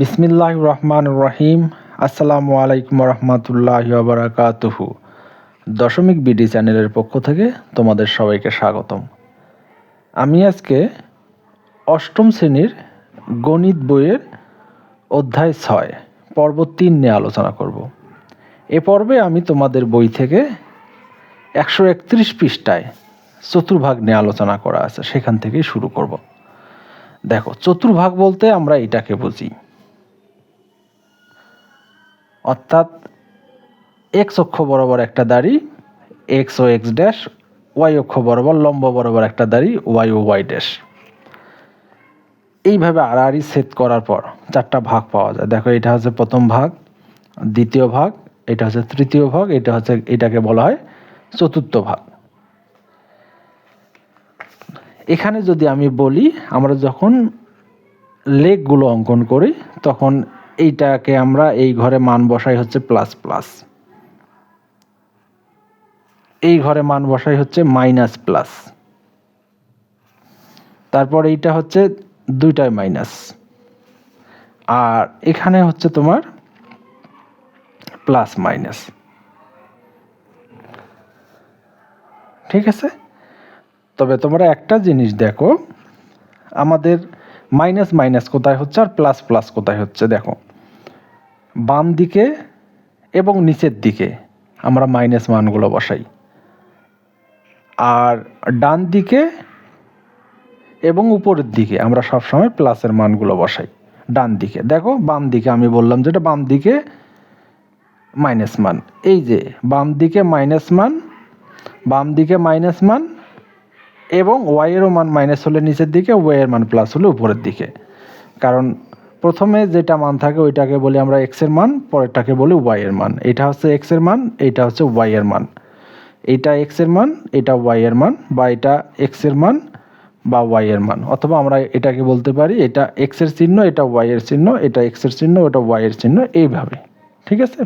বিসমিল্লাহ রহমান রহিম। আসসালামু আলাইকুম রহমতুল্লাহ বারাকাতুহু দশমিক বিডি চ্যানেলের পক্ষ থেকে তোমাদের সবাইকে স্বাগতম। আমি আজকে অষ্টম শ্রেণির গণিত বইয়ের অধ্যায় ছয়, পর্ব তিন নিয়ে আলোচনা করব। এ পর্বে আমি তোমাদের বই থেকে একশো একত্রিশ পৃষ্ঠায় চতুর্ভাগ নিয়ে আলোচনা করা আছে, সেখান থেকেই শুরু করব। দেখো, চতুর্ভাগ বলতে আমরা এটাকে বুঝি। অর্থাৎ এক্স অক্ষ বরাবর একটা দাড়ি এক্স ও এক্স ড্যাশ ওয়াই অক্ষ বরাবর লম্ব বরাবর একটা দাড়ি ওয়াই ও ওয়াই ড্যাশ এইভাবে আড়াআড়ি সেট করার পর চারটা ভাগ পাওয়া যায়। দেখো, এটা হচ্ছে প্রথম ভাগ, দ্বিতীয় ভাগ, এটা হচ্ছে তৃতীয় ভাগ, এটা হচ্ছে, এটাকে বলা হয় চতুর্থ ভাগ। এখানে যদি আমি বলি, আমরা যখন লেগগুলো অঙ্কন করি, তখন এইটাকে আমরা এই ঘরে মান বসাই হচ্ছে প্লাস প্লাস এই ঘরে মান বসাই হচ্ছে মাইনাস প্লাস তারপর এইটা হচ্ছে দুইটাই মাইনাস আর এখানে হচ্ছে তোমার প্লাস মাইনাস ঠিক আছে? তবে তোমরা একটা জিনিস দেখো, আমাদের মাইনাস মাইনাস কোথায় হচ্ছে আর প্লাস প্লাস কোথায় হচ্ছে দেখো। বাম দিকে এবং নিচের দিকে আমরা মাইনাস মানগুলো বসাই। আর ডান দিকে এবং উপরের দিকে আমরা সবসময় প্লাসের মানগুলো বসাই, ডান দিকে। দেখো, বাম দিকে আমি বললাম যেটা, বাম দিকে মাইনাস মান। এই যে, বাম দিকে মাইনাস মান, বাম দিকে মাইনাস মান এবং ওয়াইয়েরও মান মাইনাস হলে নিচের দিকে ওয়াইয়ের মান প্লাস হলে উপরের দিকে। কারণ প্রথমে যেটা মান থাকে ওইটাকে বলি আমরা এক্সের মান, পরেরটাকে বলি ওয়াই এর মান। এটা হচ্ছে এক্সের মান এইটা হচ্ছে ওয়াইয়ের মান। এইটা এক্সের মান, এটা ওয়াইয়ের মান, বা এটা এক্সের মান, বা ওয়াইয়ের মান। অথবা আমরা এটাকে বলতে পারি, এটা এক্সের চিহ্ন, এটা ওয়াইয়ের চিহ্ন, এটা এক্সের চিহ্ন, ওটা ওয়াইয়ের চিহ্ন, এইভাবে। ঠিক আছে?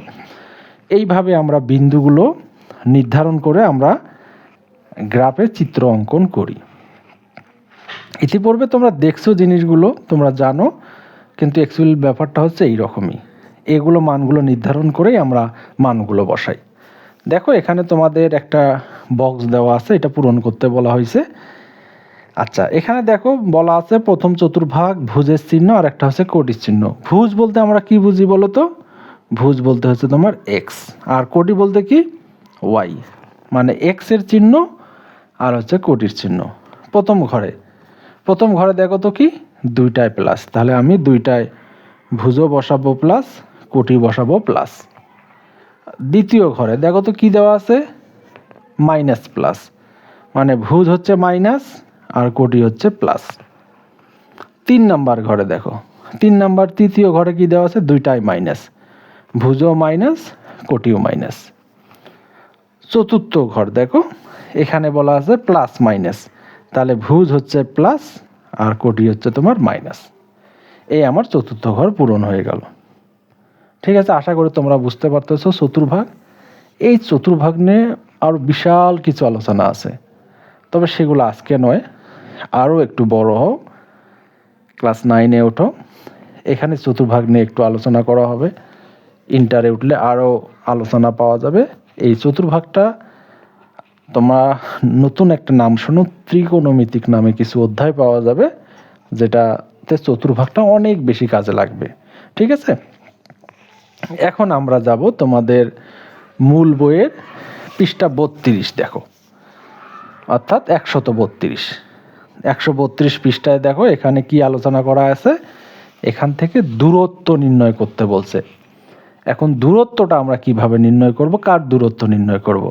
এইভাবে আমরা বিন্দুগুলো নির্ধারণ করে আমরা গ্রাফে চিত্র অঙ্কন করি। ইতিপূর্বে তোমরা দেখছ জিনিসগুলো, তোমরা জানো। কিন্তু অ্যাকচুয়াল ব্যাপারটা হচ্ছে এই রকমই এগুলো মানগুলো নির্ধারণ করেই আমরা মানগুলো বসাই। দেখো, এখানে তোমাদের একটা বক্স দেওয়া আছে, এটা পূরণ করতে বলা হয়েছে। আচ্ছা এখানে দেখো বলা আছে প্রথম চতুর্ভাগ ভুজের চিহ্ন, আর একটা হচ্ছে কোটির চিহ্ন। ভুজ বলতে আমরা কি বুঝি বলো তো? ভুজ বলতে হচ্ছে তোমার এক্স আর কোটি বলতে কি? ওয়াই মানে এক্সের চিহ্ন, আর হচ্ছে কোটির চিহ্ন। প্রথম ঘরে প্রথম ঘরে দেখো তো কি? দুইটায় প্লাস তাহলে আমি দুইটায় ভুজও বসাবো প্লাস কোটি বসাবো প্লাস দ্বিতীয় ঘরে, দেখো তো কী দেওয়া আছে? মাইনাস প্লাস মানে ভুজ হচ্ছে মাইনাস আর কোটি হচ্ছে প্লাস তিন নাম্বার ঘরে দেখো, তিন নাম্বার তৃতীয় ঘরে কি দেওয়া আছে? দুইটাই মাইনাস ভুজও মাইনাস কোটিও মাইনাস চতুর্থ ঘর দেখো, এখানে বলা আছে প্লাস মাইনাস তাহলে ভুজ হচ্ছে প্লাস আর কোটি হচ্ছে তোমার মাইনাস। এই আমার চতুর্থ ঘর পূরণ হয়ে গেল। ঠিক আছে, আশা করি তোমরা বুঝতে পারতেছো চতুর্ভাগ। এই চতুর্ভাগ নিয়ে আরও বিশাল কিছু আলোচনা আছে। তবে সেগুলো আজকে নয় আরও একটু বড় হও। ক্লাস নাইনে ওঠো। এখানে চতুর্ভাগ নিয়ে একটু আলোচনা করা হবে। ইন্টারে উঠলে আরও আলোচনা পাওয়া যাবে। এই চতুর্ভাগটা তোমরা নতুন একটা নাম শোনো, ত্রিকোণমিতিক নামে কিছু অধ্যায় পাওয়া যাবে, যেটাতে চতুর্ভাগটা অনেক বেশি কাজে লাগবে। ঠিক আছে? এখন আমরা যাব তোমাদের মূল বইয়ের পৃষ্ঠা বত্রিশ, দেখো। অর্থাৎ একশত বত্রিশ। একশো বত্রিশ পৃষ্ঠায় দেখো, এখানে কি আলোচনা করা আছে? এখান থেকে দূরত্ব নির্ণয় করতে বলছে। এখন দূরত্বটা আমরা কীভাবে নির্ণয় করব? কার দূরত্ব নির্ণয় করব?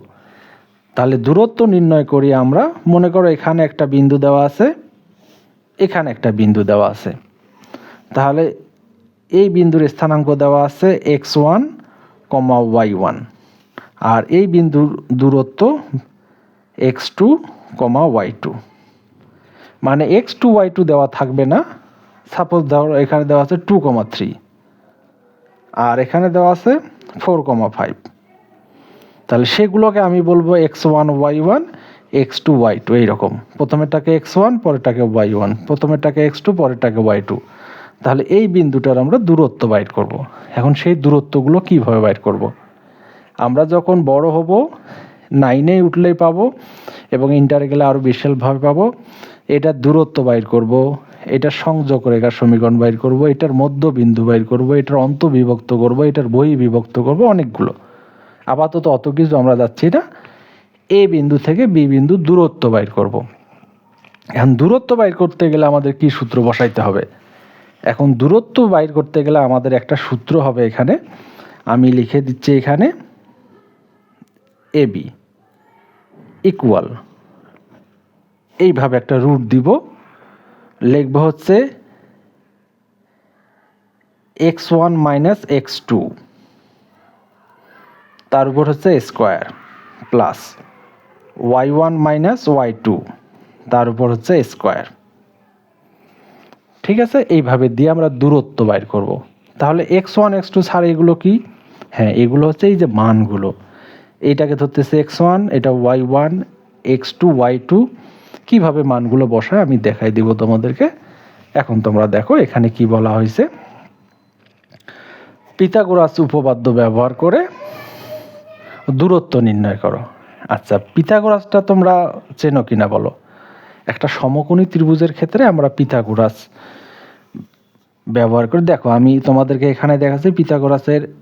তাহলে দূরত্ব নির্ণয় করি আমরা। মনে করো এখানে একটা বিন্দু দেওয়া আছে, এখানে একটা বিন্দু দেওয়া আছে। তাহলে এই বিন্দুর স্থানাঙ্ক দেওয়া আছে X one, comma Y one. আর এই বিন্দুর দূরত্ব X two, comma Y two. মানে এক্স টু, ওয়াই টু দেওয়া থাকবে না। সাপোজ ধরো এখানে দেওয়া আছে টু কমা থ্রি। আর এখানে দেওয়া আছে ফোর কমা ফাইভ। তাহলে সেগুলোকে আমি বলব X one Y one X two Y two এইরকম প্রথমেরটাকে এক্স ওয়ান পরেরটাকে ওয়াই ওয়ান প্রথমেরটাকে এক্স টু পরেরটাকে ওয়াই টু তাহলে এই বিন্দুটার আমরা দূরত্ব বাইর করব। এখন সেই দূরত্বগুলো কীভাবে বাইর করব। আমরা যখন বড় হব নাইনে উঠলেই পাবো এবং ইন্টারে গেলে আরও বিশালভাবে পাবো এটার দূরত্ব বাইর করব। এটার সংযোগ রেখার সমীকরণ বাইর করব। এটার মধ্য বিন্দু বাইর করব। এটার অন্ত বিভক্ত করব। এটার বই বিভক্ত করব, অনেকগুলো আপাতত অত কিছু আমরা যাচ্ছি না। এ বিন্দু থেকে বি বিন্দু দূরত্ব বাইর করব। এখন দূরত্ব বাইর করতে গেলে আমাদের কি সূত্র বসাইতে হবে? এখন দূরত্ব বাইর করতে গেলে আমাদের একটা সূত্র হবে এখানে। আমি লিখে দিচ্ছি এখানে এ বি ইকুয়াল। এইভাবে একটা রুট দিব। লিখব হচ্ছে X one minus X two. তার উপর হচ্ছে square plus Y one minus Y two, তার উপর হচ্ছে স্কোয়ার। ঠিক আছে? এইভাবে দিয়ে আমরা দূরত্ব বাইর করব। তাহলে এক্স ওয়ান, এক্স টু ছাড়া এগুলো কি? হ্যাঁ এগুলো হচ্ছে এই যে মানগুলো। এইটাকে ধরতেছে এক্স ওয়ান, এটা Y one, X two, Y two. কীভাবে মানগুলো বসায় আমি দেখাই দিব তোমাদেরকে। এখন তোমরা দেখো এখানে কি বলা হয়েছে। পিতাগোরাস উপপাদ্য ব্যবহার করে দূরত্ব নির্ণয় করো। আচ্ছা পিথাগোরাসটা তোমরা চেনো কিনা বলো? একটা সমকোণী ত্রিভুজের ক্ষেত্রে আমরা পিথাগোরাস ব্যবহার করে। দেখো, আমি তোমাদেরকে এখানে দেখাচ্ছি পিথাগোরাসের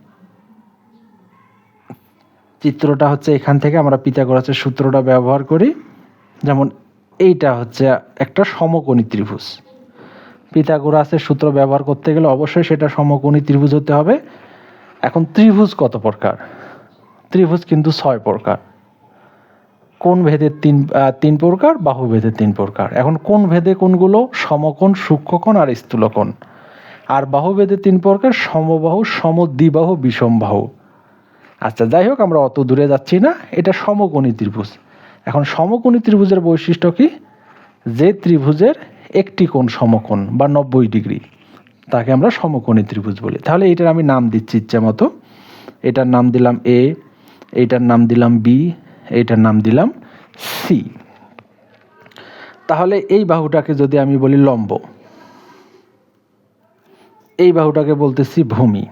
চিত্রটা হচ্ছে এখান থেকে আমরা পিথাগোরাসের সূত্রটা ব্যবহার করি। যেমন এইটা হচ্ছে একটা সমকোণী ত্রিভুজ। পিথাগোরাসের সূত্র ব্যবহার করতে গেলে অবশ্যই সেটা সমকোণী ত্রিভুজ হতে হবে। এখন ত্রিভুজ কত প্রকার? ত্রিভুজ কিন্তু ছয় প্রকার। কোন ভেদের তিন তিন প্রকার, বাহু ভেদের তিন প্রকার। এখন কোন ভেদে কোনগুলো? সমকোণ, সূক্ষ্মকোণ আর স্থূলকোণ। আর বাহু ভেদে তিন প্রকার, সমবাহু, সমদ্বিবাহু, বিষমবাহু। আচ্ছা যাই হোক, আমরা অত দূরে যাচ্ছি না। এটা সমকোণী ত্রিভুজ। এখন সমকোণী ত্রিভুজের বৈশিষ্ট্য কি? যে ত্রিভুজের একটি কোণ সমকোণ বা নব্বই ডিগ্রি, তাকে আমরা সমকোণী ত্রিভুজ বলি। তাহলে এটার আমি নাম দিচ্ছি ইচ্ছা মতো। এটার নাম দিলাম এ এইটার নাম দিলাম বি, এইটার নাম দিলাম সি। তাহলে এই বাহুটাকে যদি আমি বলি লম্ব, এই বাহুটাকে বলতেছি ভূমি।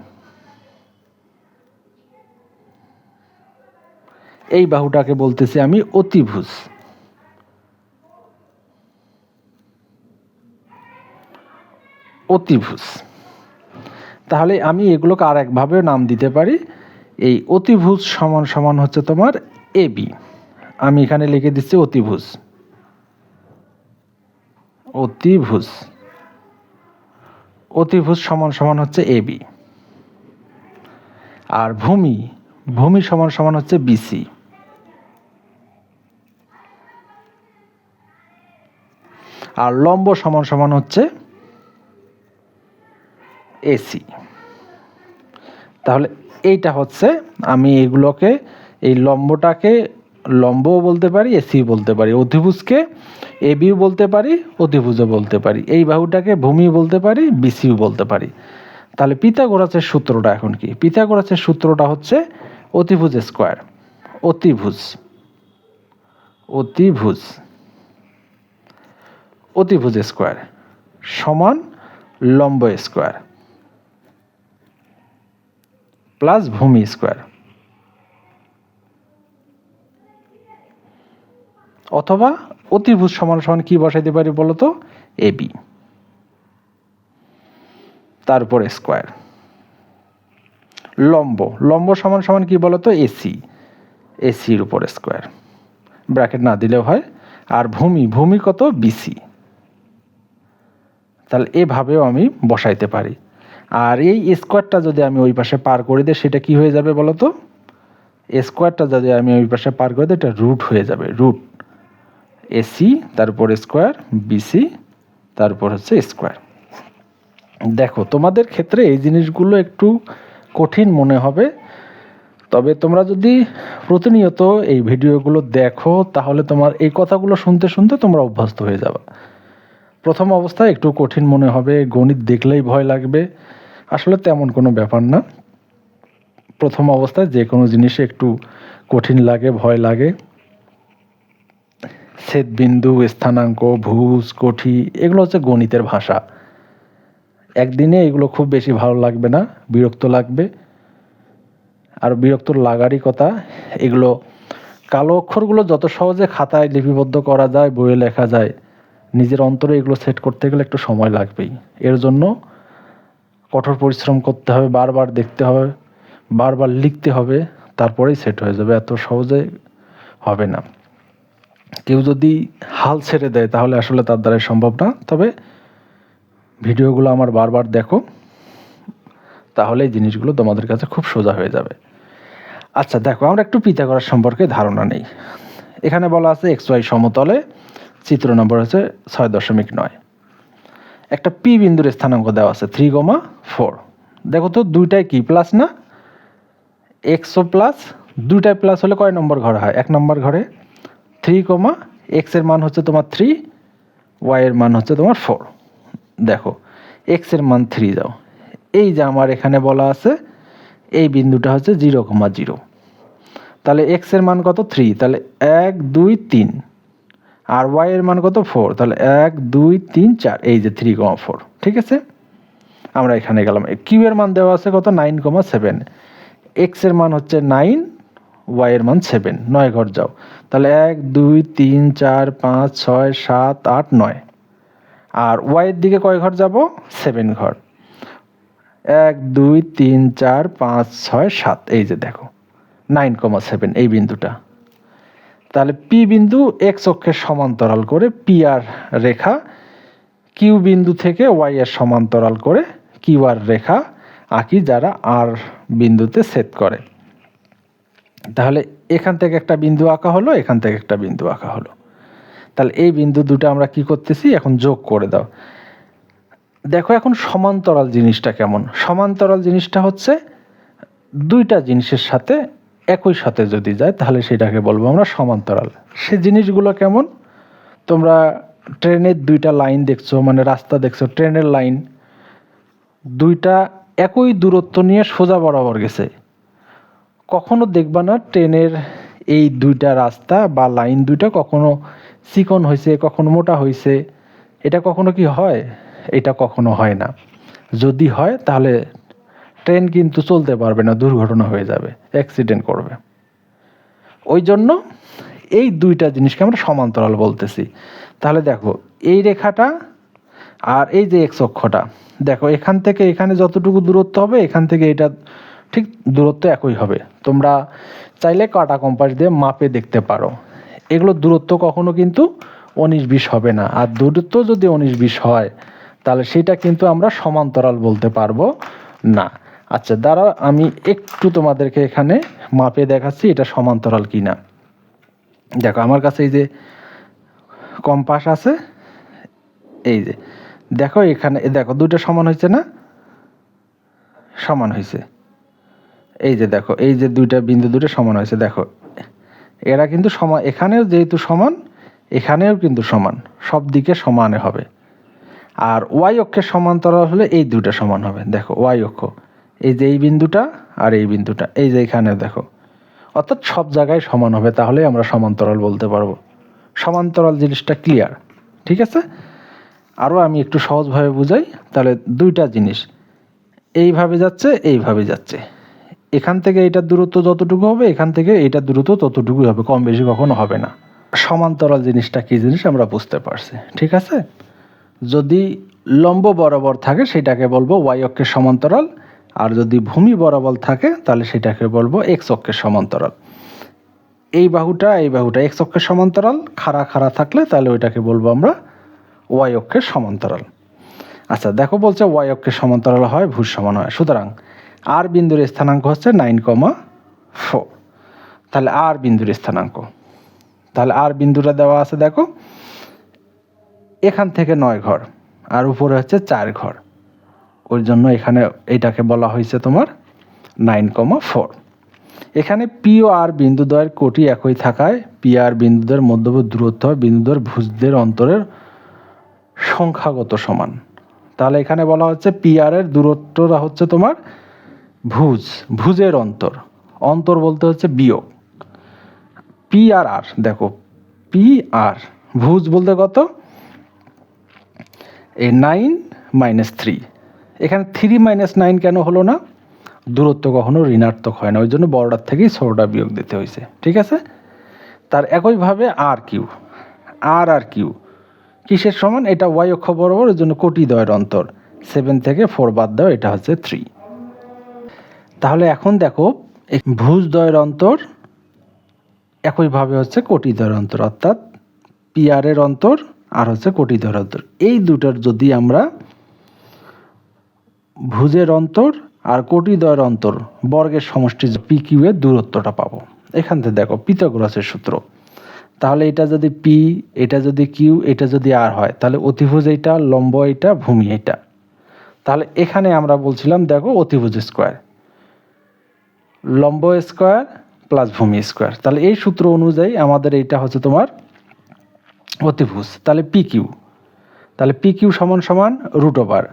এই বাহুটাকে বলতেছি আমি অতিভুজ। অতিভুজ। তাহলে আমি এগুলোকে আর একভাবেও নাম দিতে পারি এই অতিভুজ সমান সমান হচ্ছে তোমার এ বি। আমি এখানে লিখে দিচ্ছি অতিভুজ। অতিভুজ। অতিভুজ সমান সমান হচ্ছে এ বি। আর ভূমি ভূমি সমান সমান হচ্ছে বিসি আর লম্ব সমান সমান হচ্ছে এসি তাহলে এইটা হচ্ছে আমি এগুলোকে, এই লম্বটাকে লম্বও বলতে পারি এসি বলতে পারি, অধিভুজকে এ বিও বলতে পারি, অধিভুজও বলতে পারি, এই বাহুটাকে ভূমি বলতে পারি বিসিও বলতে পারি। তাহলে পিতাগোরাসের সূত্রটা এখন কি? পিতাগোরাসের সূত্রটা হচ্ছে অতিভুজ স্কোয়ার, অতিভুজ অতিভুজ অতিভুজ স্কোয়ার সমান লম্ব স্কোয়ার। প্লাস ভূমি স্কোয়ার। অথবা অতিভুজ সমান সমান কি বসাইতে পারি বলতো? A B. তারপর স্কোয়ার। লম্ব। লম্ব সমান সমান কি বলতো? এসি এসির উপর স্কোয়ার। ব্র্যাকেট না দিলেও হয়। আর ভূমি ভূমি কত? বিসি তাহলে এভাবেও আমি বসাইতে পারি। আর এই স্কোয়ারটা যদি আমি ওই পাশে পার করে দিই, সেটা কি হয়ে যাবে বলো তো স্কোয়ারটা যদি আমি ওই পাশে পার করে দিই, এটা রুট হয়ে যাবে রুট এসি তারপর স্কোয়ার বিসি তারপর হচ্ছে স্কোয়ার দেখো, তোমাদের ক্ষেত্রে এই জিনিসগুলো একটু কঠিন মনে হবে, তবে তোমরা যদি প্রতিনিয়ত এই ভিডিওগুলো দেখো, তাহলে তোমার এই কথাগুলো শুনতে শুনতে তোমরা অভ্যস্ত হয়ে যাবে। প্রথম অবস্থায় একটু কঠিন মনে হবে, গণিত দেখলেই ভয় লাগবে আসলে তেমন কোনো ব্যাপার না। প্রথম অবস্থায় যে কোনো জিনিসে একটু কঠিন লাগে, ভয় লাগে। ছেদবিন্দু, স্থানাঙ্ক, ভুজ, কঠি, এগুলো হচ্ছে গণিতের ভাষা। একদিনে এগুলো খুব বেশি ভালো লাগবে না, বিরক্ত লাগবে। আর বিরক্ত লাগারই কথা, এগুলো কালো অক্ষরগুলো যত সহজে খাতায় লিপিবদ্ধ করা যায়, বইয়ে লেখা যায়, নিজের অন্তরে এগুলো সেট করতে গেলে একটু সময় লাগবেই। এর জন্য কঠোর পরিশ্রম করতে হবে, বারবার দেখতে হবে, বারবার লিখতে হবে, তারপরেই সেট হয়ে যাবে। এত সহজে হবে না। কেউ যদি হাল ছেড়ে দেয়, তাহলে আসলে তার দ্বারাই সম্ভব না। তবে ভিডিওগুলো আমার বারবার দেখো, তাহলে এই জিনিসগুলো তোমাদের কাছে খুব সোজা হয়ে যাবে। আচ্ছা দেখো, আমরা একটু পিথাগোরাস সম্পর্কে ধারণা নেই। এখানে বলা আছে এক্স ওয়াই সমতলে, চিত্র নম্বর হচ্ছে ছয় দশমিক নয়। একটা পি বিন্দুর স্থানাঙ্ক দেওয়া আছে থ্রি কমা ফোর দেখো তো, দুইটাই কি প্লাস না? এক্সও প্লাস দুইটাই প্লাস হলে কয় নম্বর ঘর হয়? এক নম্বর ঘরে থ্রি কমা এক্সের মান হচ্ছে তোমার থ্রি ওয়াইয়ের মান হচ্ছে তোমার ফোর দেখো এক্সের মান থ্রি দাও। এই যে আমার এখানে বলা আছে, এই বিন্দুটা হচ্ছে জিরো কমা জিরো তাহলে এক্সের মান কত? থ্রি তাহলে এক, দুই, তিন। আর ওয়াই এর মান কত? ফোর তাহলে এক, দুই, তিন, চার। এই যে থ্রি কমা ফোর ঠিক আছে? আমরা এখানে গেলাম। কিউ এর মান দেওয়া আছে কত? নাইন কমা সেভেন এক্সের মান হচ্ছে নাইন ওয়াই এর মান সেভেন নয় ঘর যাও। তাহলে এক, দুই, তিন, চার, পাঁচ, ছয়, সাত, আট, নয়। আর ওয়াইয়ের দিকে কয় ঘর যাব? সেভেন ঘর। এক, দুই, তিন, চার, পাঁচ, ছয়, সাত। এই যে দেখো। নাইন কমা সেভেন এই বিন্দুটা। তাহলে পি বিন্দু এক্স অক্ষের সমান্তরাল করে পি আর রেখা কিউ বিন্দু থেকে ওয়াই এর সমান্তরাল করে কিউ আর রেখা আঁকি যারা আর বিন্দুতে সেট করে। তাহলে এখান থেকে একটা বিন্দু আঁকা হলো, এখান থেকে একটা বিন্দু আঁকা হলো। তাহলে এই বিন্দু দুটো আমরা কি করতেছি? এখন যোগ করে দাও। দেখো এখন সমান্তরাল জিনিসটা কেমন? সমান্তরাল জিনিসটা হচ্ছে দুইটা জিনিসের সাথে একই সাথে যদি যায়, তাহলে সেটাকে বলব আমরা সমান্তরাল। সে জিনিসগুলো কেমন? তোমরা ট্রেনের দুইটা লাইন দেখছ মানে রাস্তা দেখছ, ট্রেনের লাইন। দুইটা একই দূরত্ব নিয়ে সোজা বরাবর গেছে। কখনো দেখবা না ট্রেনের এই দুইটা রাস্তা বা লাইন দুইটা কখনো চিকন হয়েছে কখনো মোটা হয়েছে এটা কখনো কি হয়? এটা কখনো হয় না। যদি হয়, তাহলে ট্রেন কিন্তু চলতে পারবে না, দুর্ঘটনা হয়ে যাবে অ্যাক্সিডেন্ট করবে। ওই জন্য এই দুইটা জিনিসকে আমরা সমান্তরাল বলতেছি। তাহলে দেখো, এই রেখাটা আর এই যে এক্স অক্ষটা, দেখো, এখান থেকে এখানে যতটুকু দূরত্ব হবে, এখান থেকে এটা ঠিক দূরত্ব একই হবে। তোমরা চাইলে কাটা কম্পাস দিয়ে মাপে দেখতে পারো। এগুলো দূরত্ব কখনো কিন্তু উনিশ বিশ হবে না। আর দূরত্ব যদি উনিশ বিশ হয়, তাহলে সেটা কিন্তু আমরা সমান্তরাল বলতে পারব না। আচ্ছা দাঁড়া আমি একটু তোমাদেরকে এখানে মাপে দেখাচ্ছি এটা সমান্তরাল কি না দেখো, আমার কাছে এই যে কম্পাস আছে, এই যে, দেখো এখানে দেখো দুটো সমান হয়েছে না? সমান হয়েছে। এই যে দেখো, এই যে দুইটা বিন্দু দুটো সমান হয়েছে, দেখো। এরা কিন্তু সমান এখানেও যেহেতু সমান, এখানেও কিন্তু সমান, সব দিকে সমানে হবে। আর ওয়াই অক্ষের সমান্তরাল হলে এই দুটা সমান হবে, দেখো, ওয়াই অক্ষ। এই যে এই বিন্দুটা আর এই বিন্দুটা, এই যে এখানে দেখো। অর্থাৎ সব জায়গায় সমান হবে, তাহলেই আমরা সমান্তরাল বলতে পারব। সমান্তরাল জিনিসটা ক্লিয়ার ঠিক আছে? আরও আমি একটু সহজভাবে বুঝাই, তাহলে দুইটা জিনিস। এইভাবে যাচ্ছে এইভাবে যাচ্ছে। এখান থেকে এইটার দূরত্ব যতটুকু হবে, এখান থেকে এইটার দূরত্ব ততটুকুই হবে, কম বেশি কখনো হবে না। সমান্তরাল জিনিসটা কী জিনিস আমরা বুঝতে পারছি, ঠিক আছে? যদি লম্ব বরাবর থাকে, সেটাকে বলব ওয়াই অক্ষের সমান্তরাল আর যদি ভূমি বরাবর থাকে, তাহলে সেটাকে বলব এক্স অক্ষের সমান্তরাল। এই বাহুটা এই বাহুটা এক্স অক্ষের সমান্তরাল, খাড়া খাড়া থাকলে তাহলে ওইটাকে বলব আমরা ওয়াই অক্ষের সমান্তরাল। আচ্ছা দেখো বলছে ওয়াই অক্ষের সমান্তরাল হয় ভূ সমান হয়। সুতরাং আর বিন্দুর স্থানাঙ্ক হচ্ছে নাইন কমা ফোর তাহলে আর বিন্দুর স্থানাঙ্ক। তাহলে আর বিন্দুটা দেওয়া আছে দেখো। এখান থেকে নয় ঘর, আর উপরে হচ্ছে চার ঘর। ওই জন্য এখানে এটাকে বলা হয়েছে তোমার নাইন কমা ফোর। এখানে পি ও আর বিন্দুদ্বয়ের কোটি একই থাকায় পি আর বিন্দুদের মধ্যবর্তী দূরত্ব বিন্দুদের ভুজদের অন্তরের সংখ্যাগত সমান। তাহলে এখানে বলা হচ্ছে পি আর এর দূরত্বটা হচ্ছে তোমার ভুজ, ভুজের অন্তর। অন্তর বলতে হচ্ছে বিয়োগ। পি আর আর দেখো পি আর ভুজ বলতে কত? এ নাইন মাইনাস থ্রি এখানে থ্রি মাইনাস নাইন কেন হলো না? দূরত্ব কখনো ঋণাত্মক হয় না ওই জন্য বড়টার থেকেই ছোটোটা বিয়োগ দিতে হয়েছে, ঠিক আছে? তার একইভাবে আর কিউ আর আর কিউ, কিসের সমান? এটা ওয়াই অক্ষ বরাবর ওই জন্য কোটি দয়ের অন্তর সেভেন থেকে ফোর বাদ দাও, এটা হচ্ছে থ্রি তাহলে এখন দেখো ভুজ দয়ের অন্তর একইভাবে হচ্ছে কোটি দয়ের অন্তর, অর্থাৎ পিয়ারের অন্তর আর হচ্ছে কোটি দয়ের অন্তর। এই দুটার যদি আমরা ভুজের অন্তর আর কোটি দয়ের অন্তর বর্গের সমষ্টি পি কিউ এর দূরত্বটা পাবো। এখান থেকে দেখো, পিথাগোরাসের সূত্র। তাহলে এটা যদি পি এটা যদি কিউ এটা যদি আর হয়, তাহলে অতিভুজ এইটা, লম্ব এইটা, ভূমি এটা তাহলে এখানে আমরা বলছিলাম, দেখো, অতিভুজ স্কোয়ার। লম্ব স্কোয়ার প্লাস ভূমি স্কোয়ার। তাহলে এই সূত্র অনুযায়ী আমাদের এইটা হচ্ছে তোমার অতিভুজ। তাহলে পি কিউ তাহলে পি কিউ সমান সমান root over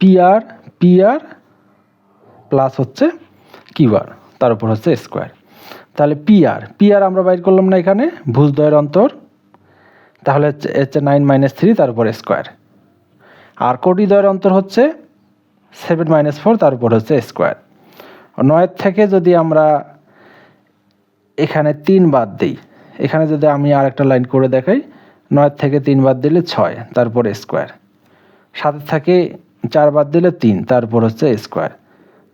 P R P R plus হচ্ছে কিউ আর তার উপর হচ্ছে স্কোয়ার। তাহলে পি আর পি আর আমরা বাইর করলাম না এখানে ভুজদ্বয়ের অন্তর। তাহলে হচ্ছে- নাইন মাইনাস থ্রি তার উপর স্কোয়ার। আর কোটি দ্বয়ের অন্তর হচ্ছে সেভেন মাইনাস ফোর তার উপর হচ্ছে স্কোয়ার। নয়ের থেকে যদি আমরা এখানে তিন বাদ দিই, এখানে যদি আমি আর একটা লাইন করে দেখাই, নয়ের থেকে তিন বাদ দিলে ছয় তারপর স্কোয়ার। সাতের থেকে চার বাদ দিলে তিন, তারপর হচ্ছে স্কোয়ার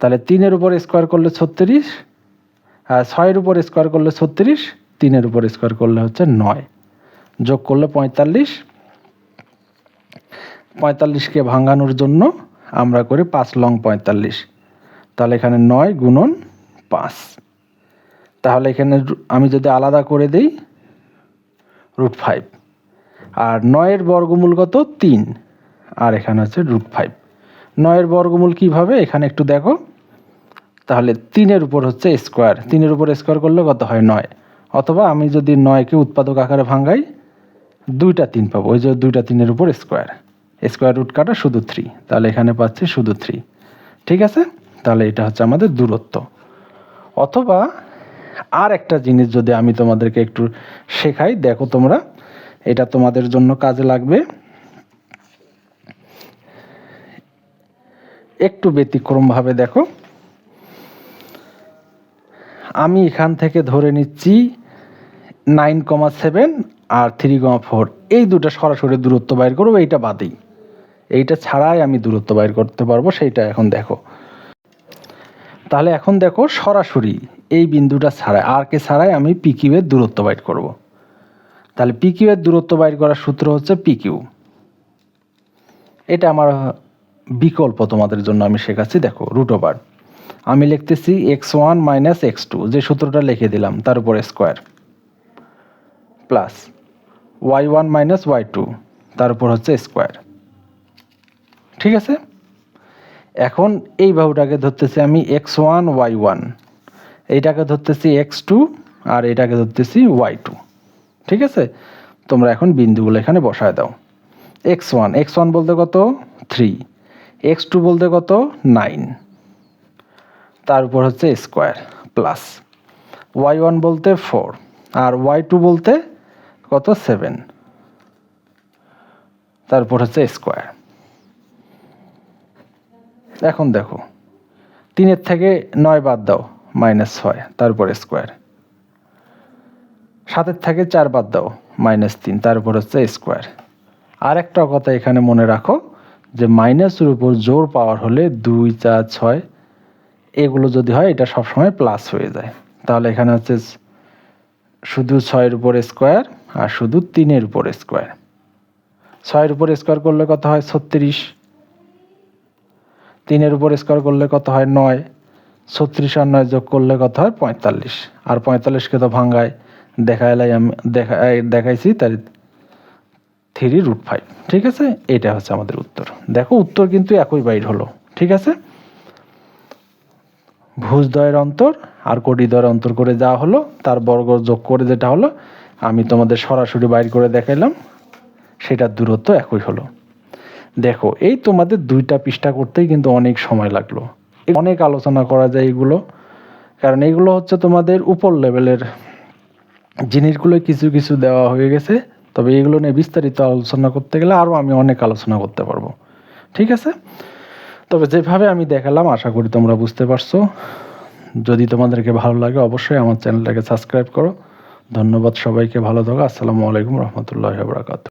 তাহলে তিনের উপর স্কোয়ার করলে ছত্রিশ, আর ছয়ের উপর স্কোয়ার করলে ছত্রিশ, তিনের উপর স্কোয়ার করলে হচ্ছে নয়। যোগ করলে পঁয়তাল্লিশ। পঁয়তাল্লিশকে ভাঙানোর জন্য আমরা করি পাঁচ লং পঁয়তাল্লিশ। তাহলে এখানে নয় গুণন পাঁচ। তাহলে এখানে আমি যদি আলাদা করে দিই, রুট ফাইভ। আর নয়ের বর্গমূল কত? তিন। আর এখানে হচ্ছে রুট ফাইভ নয়ের বর্গমূল কীভাবে? এখানে একটু দেখো। তাহলে তিনের উপর হচ্ছে স্কোয়ার তিনের উপর স্কোয়ার করলে কত হয়? নয়। অথবা আমি যদি নয়কে উৎপাদক আকারে ভাঙাই, দুইটা তিন পাবো। ওই যে দুইটা তিনের উপর স্কোয়ার স্কোয়ার রুট কাটা শুধু থ্রি তাহলে এখানে পাচ্ছি শুধু থ্রি ঠিক আছে? তাহলে এটা হচ্ছে আমাদের দূরত্ব। অথবা আর একটা জিনিস যদি আমি তোমাদেরকে একটু শেখাই, দেখো তোমরা। এটা তোমাদের জন্য কাজে লাগবে। একটু ব্যতিক্রমভাবে দেখো। আমি এখান থেকে ধরে নিচ্ছি নাইন কমা সেভেন আর থ্রি কমা ফোর। এই দুটো সরাসরি দূরত্ব বাইর করব, এইটা বাদেই। এইটা ছাড়াই আমি দূরত্ব বাইর করতে পারব, সেইটা এখন দেখো। তাহলে এখন দেখো সরাসরি এই বিন্দুটা ছাড়াই, আর কে ছাড়াই আমি পিকিউ এর দূরত্ব বাইর করব। তাহলে পিকিউ এর দূরত্ব বাইর করার সূত্র হচ্ছে পিকিউ এটা আমার বিকল্প তোমাদের জন্য আমি শেখাচ্ছি, দেখো রুট ওভার আমি লিখতেছি X one minus X two যে সূত্রটা লিখে দিলাম, তার উপর square plus Y one minus Y two তার উপর হচ্ছে স্কোয়ার ঠিক আছে? এখন এই বাহুটাকে ধরতেছি আমি এক্স ওয়ান ওয়াই ওয়ান এইটাকে ধরতেছি এক্স টু আর এটাকে ধরতেছি ওয়াই টু ঠিক আছে? তোমরা এখন বিন্দুগুলো এখানে বসায় দাও। এক্স ওয়ান এক্স ওয়ান বলতে কত? থ্রি এক্স টু বলতে কত? নাইন। তার উপর হচ্ছে স্কোয়ার প্লাস ওয়াই ওয়ান বলতে ফোর আর ওয়াই টু বলতে কত? সেভেন। তারপর হচ্ছে স্কোয়ার। এখন দেখো, তিনের থেকে নয় বাদ দাও, মাইনাস ছয়, তারপর স্কোয়ার। সাতের থেকে চার বাদ দাও, মাইনাস তিন, তারপর হচ্ছে স্কোয়ার। আর একটা কথা এখানে মনে রাখো যে মাইনাসের উপর জোর পাওয়ার হলে দুই, চার, ছয়, এগুলো যদি হয়, এটা সবসময় প্লাস হয়ে যায়। তাহলে এখানে হচ্ছে শুধু ছয়ের উপর স্কোয়ার আর শুধু তিনের উপর স্কোয়ার ছয়ের উপর স্কোয়ার করলে কত হয়? ছত্রিশ। তিনের উপর স্কোয়ার করলে কত হয়? নয়। ছত্রিশ আর নয় যোগ করলে কত হয়? পঁয়তাল্লিশ। আর পঁয়তাল্লিশকে তো ভাঙ্গায়। দেখাইলাই আমি দেখা দেখাইছি তার থ্রি রুট ফাইভ, ঠিক আছে? এটা হচ্ছে আমাদের উত্তর। দেখো, উত্তর কিন্তু একই বাইর হলো, ঠিক আছে? ভুজদ্বয়ের অন্তর আর কোটিদ্বয়ের অন্তর করে যাওয়া হলো, তার বর্গ যোগ করে যেটা হলো, আমি তোমাদের সরাসরি বাইর করে দেখাইলাম, সেটার দূরত্ব একই হলো। দেখো, এই তোমাদের দুইটা পৃষ্ঠা করতেই কিন্তু অনেক সময় লাগল। অনেক আলোচনা করা যায় এগুলো, কারণ এগুলো হচ্ছে তোমাদের উপর লেভেলের জিনিসগুলো কিছু কিছু দেওয়া হয়ে গেছে। তবে এগুলো নিয়ে বিস্তারিত আলোচনা করতে গেলে আরও আমি অনেক আলোচনা করতে পারব। ঠিক আছে? তবে যেভাবে আমি দেখালাম, আশা করি তোমরা বুঝতে পারছ। যদি তোমাদেরকে ভালো লাগে, অবশ্যই আমার চ্যানেলটাকে সাবস্ক্রাইব করো। ধন্যবাদ সবাইকে, ভালো থাকো। আসসালামু আলাইকুম রহমতুল্লাহ বরাকাত